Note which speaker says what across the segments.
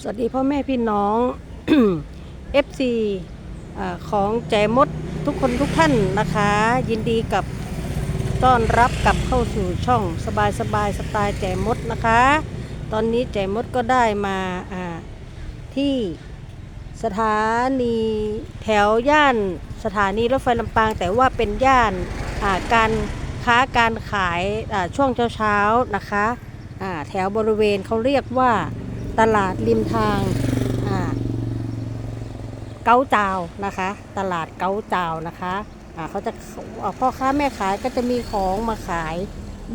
Speaker 1: สวัสดีพ่อแม่พี่น้อง FC อของแจมดทุกคนทุกท่านนะคะ ยินดีกับต้อนรับกลับเข้าสู่ช่องสบายสบายสไตล์แจมดนะคะ ตอนนี้แจมดก็ได้มาที่สถานีแถวย่านสถานีรถไฟลำปาง แต่ว่าเป็นย่านาการค้าการขายช่วงเช้าๆนะคะแถวบริเวณเขาเรียกว่า ตลาดริมทางอ่าเก้าจาวนะคะ ตลาดเก้าจาวนะคะเขาจะพ่อค้าแม่ขายก็จะมีของมาขาย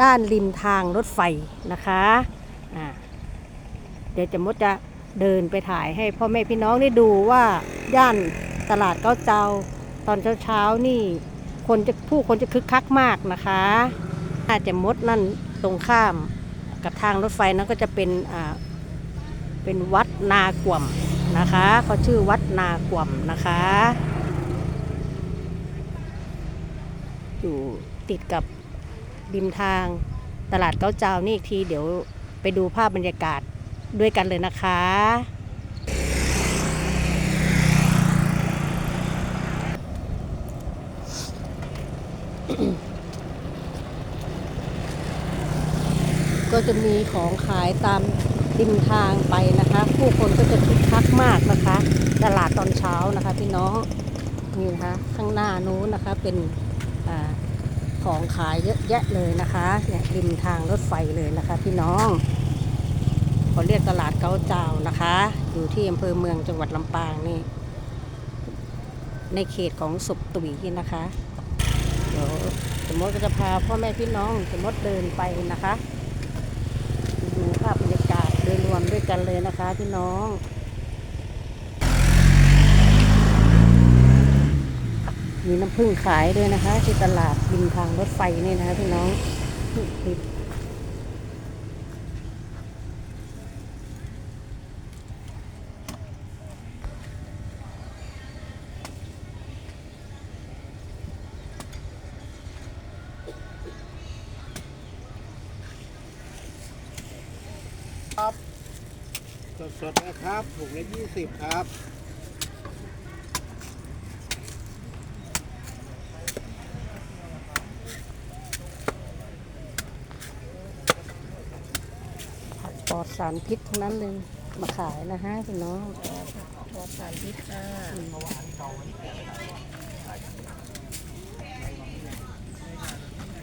Speaker 1: ด้านริมทางรถไฟนะคะอ่าเดี๋ยวจะมดจะเดินไปถ่ายให้พ่อแม่พี่น้องได้ดูว่าย่านตลาดเก้าจาตอนเช้าๆนี่คนจะผู้คนจะคึกคักมากนะคะอาจจะมดนั่นตรงข้ามกับทางรถไฟนั้นก็จะเป็นอ่า เป็นวัดนากว่ำนะคะเขาชื่อวัดนากว่ำนะคะ อยู่ติดกับริมทางตลาดเก้าเจ้านี่อีกทีเดี๋ยวไปดูภาพบรรยากาศด้วยกันเลยนะคะ ก็จะมีของขายตาม ริมทางไปนะคะ ผู้คนก็จะคึกคักมากนะคะ ตลาดตอนเช้านะคะพี่น้องนี่นะคะข้างหน้านู้นนะคะเป็นอของขายเยอะแยะเลยนะคะเนี่ยริมทางรถไฟเลยนะคะพี่น้องเขาเรียกตลาดเก้าเจ้านะคะ อยู่ที่อำเภอเมืองจังหวัดลำปางนี่ในเขตของศพตุ๋ยนะคะ เดี๋ยวสมมติก็จะพาพ่อแม่พี่น้องสมมติเดินไปนะคะ ดูภาพบรรยากาศโดยรวมด้วย กันเลยนะคะพี่น้อง มีน้ำผึ้งขายด้วยนะคะ ที่ตลาดริมทางรถไฟนี่นะคะพี่น้อง
Speaker 2: สดๆนะครับถุงละยี่สิบครับ
Speaker 1: ผักปลอดสารพิษทั้งนั้นเลยมาขายนะฮะพี่น้อง
Speaker 3: ปลอดสารพิษค่ะ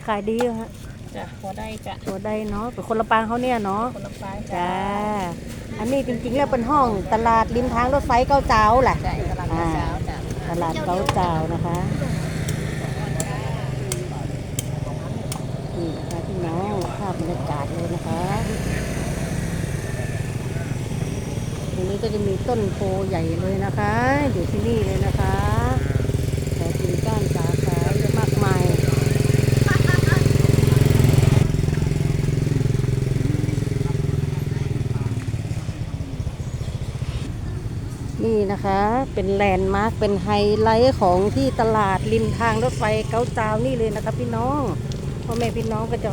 Speaker 1: ขายดีเหรอฮะ
Speaker 3: จ้ะพอได้จ้ะ
Speaker 1: ตัวได้เนาะเป็นคนละปางเขาเนี่ยเนาะ
Speaker 3: คนละไฟ
Speaker 1: จ้า อันนี้จริงๆแล้วเป็นห้องตลาดริมทางรถไฟเก้าเจ้าแหละ
Speaker 3: ตลาดเช้าจ้ะ
Speaker 1: ตลาดเก้าเจ้านะคะนี่นะคะพี่น้องภาพบรรยากาศเลยนะคะตรงนี้ก็จะมีต้นโพใหญ่เลยนะคะ อยู่ที่นี่เลยนะคะแต่กิ่งก้านสาขาเยอะมากมาย นะคะ เป็นแลนด์มาร์คเป็นไฮไลท์ของที่ตลาดริมทางรถไฟเกาจาวนี่เลยนะคะพี่น้องพ่อแม่พี่น้องก็จะ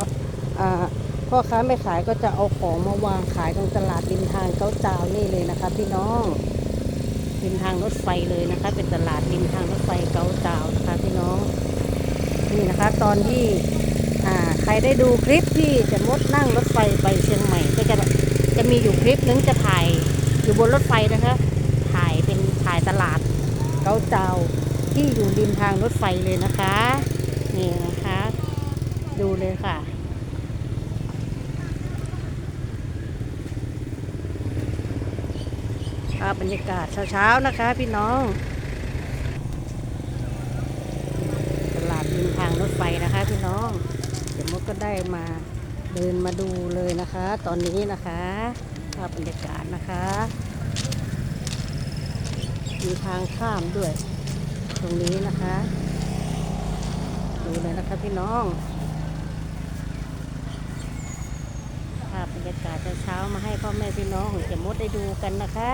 Speaker 1: พ่อค้าแม่ขายก็จะเอาของมาวางขายตรงตลาดริมทางเกาจาวนี่เลยนะคะ พี่น้องริมทางรถไฟเลยนะคะ เป็นตลาดริมทางรถไฟเกาจาวนะคะพี่น้องนี่นะคะ ตอนที่ใครได้ดูคลิปที่จะมดนั่งรถไฟไปเชียงใหม่ ก็จะจะมีอยู่คลิปนึงจะถ่ายอยู่บนรถไฟนะคะายตลาดเกาเจ้าที่อยู่ริมทางรถไฟเลยนะคะ นี่นะคะ ดูเลยค่ะ ภาพบรรยากาศเช้าๆนะคะพี่น้อง ตลาดริมทางรถไฟนะคะพี่น้อง เดี๋ยวมดก็ได้มาเดินมาดูเลยนะคะ ตอนนี้นะคะ ภาพบรรยากาศนะคะ มีทางข้ามด้วย ตรงนี้นะคะ ดูเลยนะคะพี่น้อง ภาพบรรยากาศเช้ามาให้พ่อแม่พี่น้องของเจะมดได้ดูกันนะคะ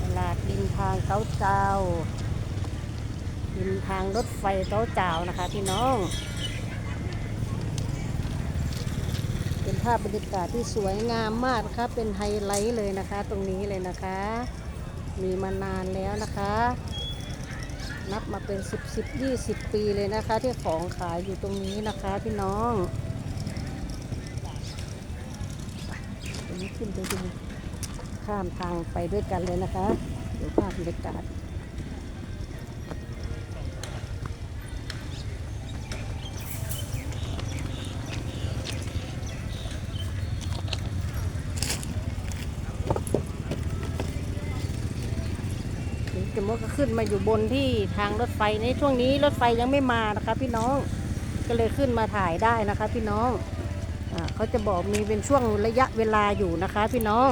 Speaker 1: ตลาดริมทางเต้าเจ้าริมทางรถไฟเต้าเจ้านะคะพี่น้อง เป็น ภาพบรรยากาศที่สวยงามมากนะคะเป็นไฮไลท์เลยนะคะ ตรงนี้เลยนะคะ มีมานานแล้วนะคะ นับมาเป็น 10 10 20 ปีเลยนะคะ ที่ของขายอยู่ตรงนี้นะคะพี่น้องตรงนี้ขึ้นไปดูข้ามทางไปด้วยกันเลยนะคะ เดี๋ยวภาพบรรยากาศ ก็ขึ้นมาอยู่บนที่ทางรถไฟในช่วงนี้รถไฟยังไม่มานะคะ พี่น้องก็เลยขึ้นมาถ่ายได้นะคะ พี่น้องอเขาจะบอกมีเป็นช่วงระยะเวลาอยู่นะคะ พี่น้อง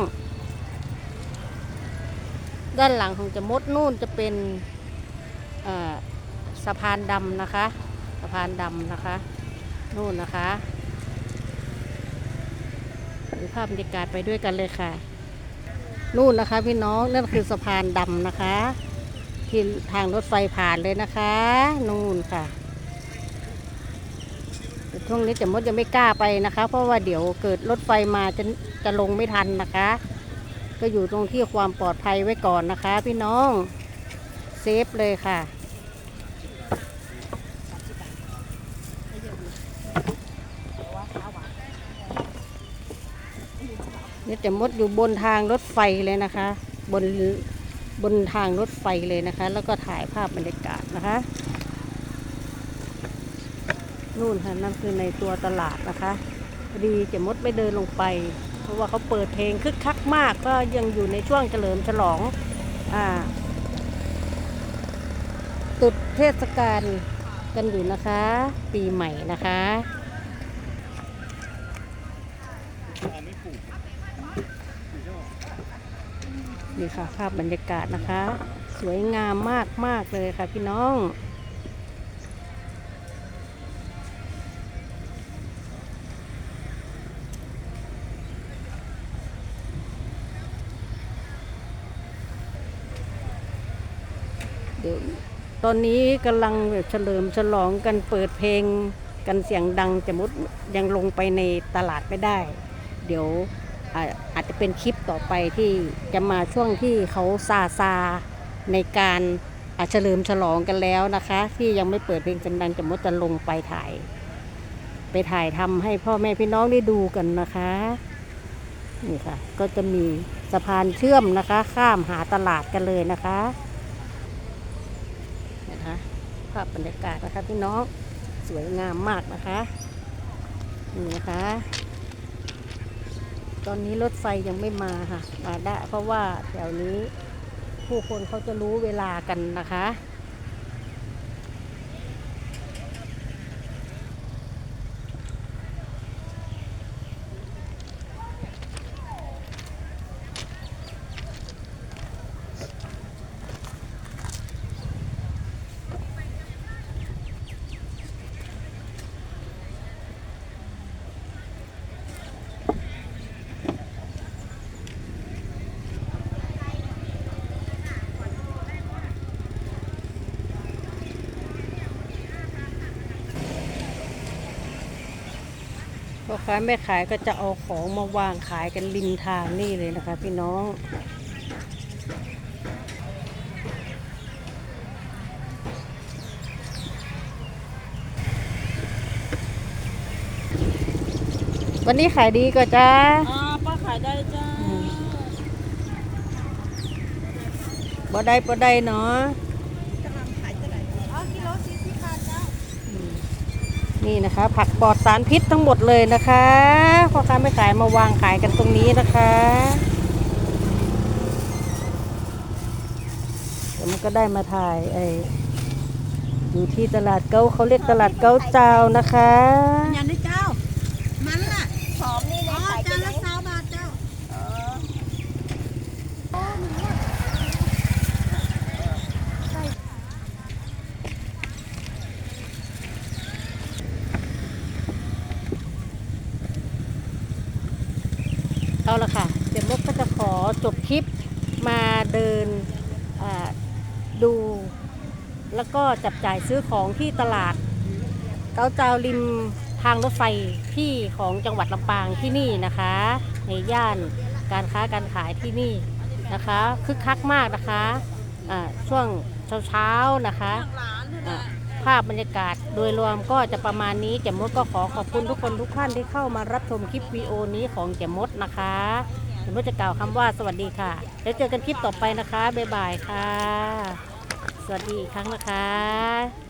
Speaker 1: ด้านหลังของจะมดนู่นจะเป็นสะพานดำนะคะ สะพานดำนะคะ นู่นนะคะดูภาพบรรยากาศไปด้วยกันเลยค่ะ นู่นนะคะ พี่น้องนั่นคือสะพานดำนะคะ ที่ทางรถไฟผ่านเลยนะคะนู่นค่ะช่วงนี้จะมดจะไม่กล้าไปนะคะ เพราะว่าเดี๋ยวเกิดรถไฟมาจะจะลงไม่ทันนะคะ ก็อยู่ตรงที่ความปลอดภัยไว้ก่อนนะคะ พี่น้องเซฟเลยค่ะนี่จะมดอยู่บนทางรถไฟเลยนะคะ บน บนทางรถไฟเลยนะคะ แล้วก็ถ่ายภาพบรรยากาศนะคะ นู่นค่ะนั่นคือในตัวตลาดนะคะพอดีเจะมดไม่เดินลงไป เพราะว่าเขาเปิดเพลงคึกคักมากก็ยังอยู่ในช่วงเฉลิมฉลองอ่าตุดเทศกาลกันอยู่นะคะ ปีใหม่นะคะ นี่ค่ะภาพบรรยากาศนะคะ สวยงามมากมากเลยค่ะพี่น้อง เดี๋ยวตอนนี้กำลังแบบเฉลิมฉลองกันเปิดเพลงกันเสียงดังจะมุดยังลงไปในตลาดไม่ได้ เดี๋ยว อาจจะเป็นคลิปต่อไปที่จะมาช่วงที่เขาซาซาในการเฉลิมฉลองกันแล้วนะคะ ที่ยังไม่เปิดเพลงดังจะมดจะลงไปถ่าย ไปถ่ายทำให้พ่อแม่พี่น้องได้ดูกันนะคะนี่ค่ะ ก็จะมีสะพานเชื่อมนะคะ ข้ามหาตลาดกันเลยนะคะนะคะภาพบรรยากาศนะคะพี่น้องสวยงามมากนะคะนี่นะคะ ตอนนี้รถไฟยังไม่มาค่ะมาได้เพราะว่าแถวนี้ผู้คนเขาจะรู้เวลากันนะคะ ค้าแม่ขายก็จะเอาของมาวางขายกันริมทางนี่เลยนะคะ พี่น้องวันนี้ขายดีก็จ้า
Speaker 3: อ่าป้าขายได้จ้า
Speaker 1: บ่ได้บ่ได้เนาะ
Speaker 3: อ๋อกิโลสี่สิบบาทจ้า
Speaker 1: นี่นะคะ ผักปลอดสารพิษทั้งหมดเลยนะคะพ่อค้าไม่ขายมาวางขายกันตรงนี้นะคะเดี๋ยวมันก็ได้มาถ่ายไออยู่ที่ตลาดเก้าเขาเรียกตลาดเก้าเจ้านะคะ
Speaker 4: ยันได้จ้า มันล่ะ
Speaker 3: หอมนี่เล
Speaker 4: อ๋
Speaker 3: ย
Speaker 4: อ
Speaker 3: ขาย
Speaker 4: จา
Speaker 3: กัน น
Speaker 4: ละสามบาทเจ้า
Speaker 1: เอาละค่ะ เดี๋ยวมกก็ จบคลิปมาเดินดู แล้วก็จับจ่ายซื้อของที่ตลาด เก้าเจ้าริมทางรถไฟที่ของจังหวัดลำปางที่นี่นะคะ ในย่านการค้าการขายที่นี่นะคะคึกคักมากนะคะอ่าช่วงเช้าๆนะคะอ่าภาพบรรยากาศโดยรวมก็จะประมาณนี้แจ่มมดก็ขอขอบคุณทุกคนทุกท่านที่เข้ามารับชมคลิปวิดีโอนี้ของแจ่มมดนะคะ ผมก็จะกล่าวคำว่าสวัสดีค่ะ แล้วเจอกันคลิปต่อไปนะคะ บ๊ายบายค่ะ สวัสดีอีกครั้งนะคะ